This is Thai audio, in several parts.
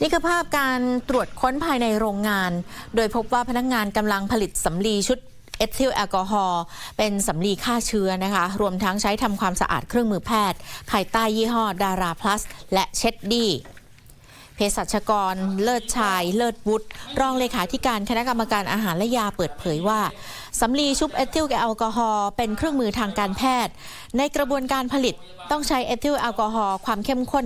นี่คือภาพการตรวจค้นภายในโรงงาน โดยพบว่าพนักงานกำลังผลิตสำลีชุดเอทิลแอลกอฮอล์เป็นสำลีฆ่าเชื้อนะคะ รวมทั้งใช้ทำความสะอาดเครื่องมือแพทย์ ภายใต้ยี่ห้อดาราพลัส และเช็ดดี้ เภสัชกร เลิศชาย เลิศวุฒิรองเลขาธิการคณะกรรมการอาหารและยาเปิดเผยว่าสำลีชุบเอทิลแอลกอฮอล์เป็นเครื่องมือทางการแพทย์ ในกระบวนการผลิตต้องใช้เอทิลแอลกอฮอล์ความเข้มข้น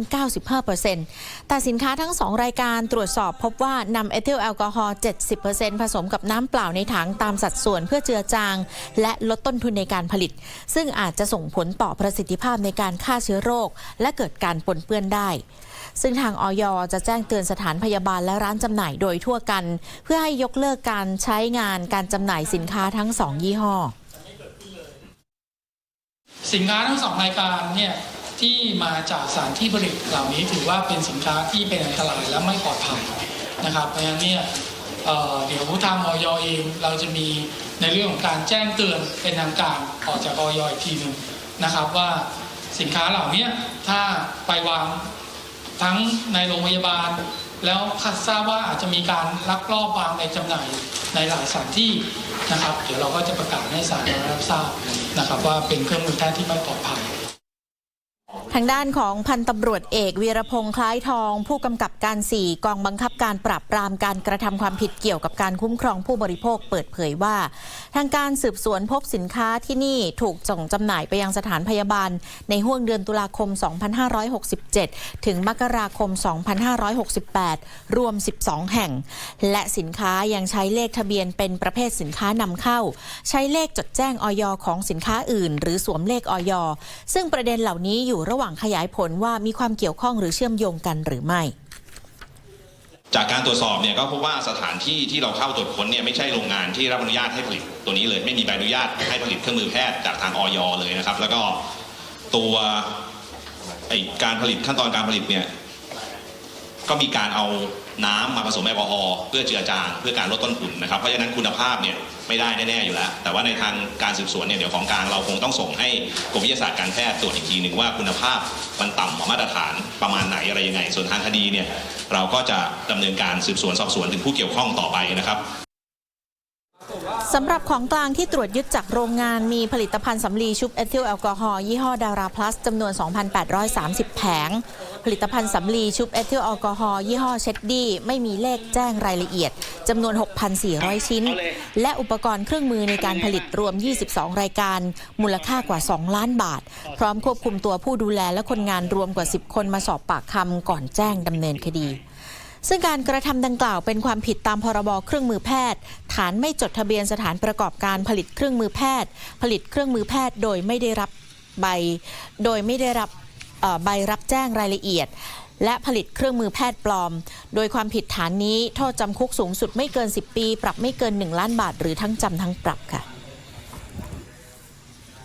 95%แต่สินค้าทั้ง 2 รายการตรวจสอบพบว่านำเอทิลแอลกอฮอล์ 70%ผสมกับน้ำเปล่าในถังตามสัดส่วนเพื่อเจือจาง และลดต้นทุนในการผลิต ซึ่งอาจจะส่งผลต่อประสิทธิภาพในการฆ่าเชื้อโรค และเกิดการปนเปื้อนได้ ซึ่งทางออยจะแจ้งเตือนสถานพยาบาลและร้านจำหน่ายโดยทั่วกัน เพื่อให้ยกเลิกการใช้งานการจำหน่ายสินค้าทั้งสองยี่ห้อ สินค้าทั้งสองรายการเนี่ยที่มาจากสถานที่ผลิตเหล่านี้ถือว่าเป็นสินค้าที่เป็นอันตรายและไม่ปลอดภัยนะครับเพราะฉะนั้นเนี่ยเเดี๋ยวทางออยเองเราจะมีในเรื่องของการแจ้งเตือนเป็นทางการออกจากออยอีกทีหนึ่งนะครับว่าสินค้าเหล่านี้ถ้าไปวาง ทั้งในโรงพยาบาล แล้วคาดทราบว่าอาจจะมีการลักลอบวางในจำหน่ายในหลายสถานที่นะครับ เดี๋ยวเราก็จะประกาศให้สาธารณะรับทราบนะครับ ว่าเป็นเครื่องมือแพทย์ที่ไม่ปลอดภัย ทางด้านของพันตำรวจเอกวีรพงษ์คล้ายทอง ผู้กำกับการ 4 กองบังคับการปราบปรามการกระทำความผิดเกี่ยวกับการคุ้มครองผู้บริโภคเปิดเผยว่า ทางการสืบสวนพบสินค้าที่นี่ถูกส่งจำหน่ายไปยังสถานพยาบาล ในห่วงเดือนตุลาคม 2567 ถึงมกราคม 2568 รวม 12 แห่ง และสินค้ายังใช้เลขทะเบียนเป็นประเภทสินค้านำเข้า ใช้เลขจดแจ้งออยของสินค้าอื่น หรือสวมเลขออยซึ่งประเด็นเหล่านี้อยู่ระหว่างขยายผลว่ามีความเกี่ยวข้องหรือเชื่อมโยงกันหรือไม่ จากการตรวจสอบเนี่ยก็พบว่าสถานที่ที่เราเข้าตรวจค้นเนี่ยไม่ใช่โรงงานที่รับอนุญาตให้ผลิตตัวนี้เลย ไม่มีใบอนุญาตให้ผลิตเครื่องมือแพทย์จากทางออยเลยนะครับ แล้วก็ตัวการผลิตขั้นตอนการผลิตเนี่ย ก็มีการเอาน้ำมาผสมแอลกอฮอล์เพื่อเจือจางเพื่อการลดต้นทุนนะครับ เพราะฉะนั้นคุณภาพเนี่ยไม่ได้แน่ๆอยู่แล้ว แต่ว่าในทางการสืบสวนเนี่ยเดี๋ยวของกลางเราคงต้องส่งให้กรมวิทยาศาสตร์การแพทย์ตรวจอีกทีหนึ่งว่าคุณภาพมันต่ำกว่ามาตรฐานประมาณไหนอะไรยังไง ส่วนทางคดีเนี่ยเราก็จะดำเนินการสืบสวนสอบสวนถึงผู้เกี่ยวข้องต่อไปนะครับ สำหรับของกลางที่ตรวจยึดจากโรงงานมีผลิตภัณฑ์สำลีชุบเอทิลแอลกอฮอล์ยี่ห้อดาราพลัสจำนวน 2,830 แผง ผลิตภัณฑ์สำลีชุบเอทิลแอลกอฮอล์ยี่ห้อเช็ดดี้ไม่มีเลขแจ้งรายละเอียดจำนวน 6,400 ชิ้น และอุปกรณ์เครื่องมือในการผลิตรวม 22 รายการ มูลค่ากว่า 2 ล้านบาท พร้อมควบคุมตัวผู้ดูแลและคนงานรวมกว่า 10 คนมาสอบปากคำก่อนแจ้งดำเนินคดี ซึ่งการกระทำดังกล่าวเป็นความผิดตามพรบเครื่องมือแพทย์ ฐานไม่จดทะเบียนสถานประกอบการผลิตเครื่องมือแพทย์ ผลิตเครื่องมือแพทย์โดยไม่ได้รับใบ โดยไม่ได้รับใบรับแจ้งรายละเอียด และผลิตเครื่องมือแพทย์ปลอม โดยความผิดฐานนี้โทษจำคุกสูงสุดไม่เกิน 10 ปี ปรับไม่เกิน 1 ล้านบาท หรือทั้งจำทั้งปรับค่ะ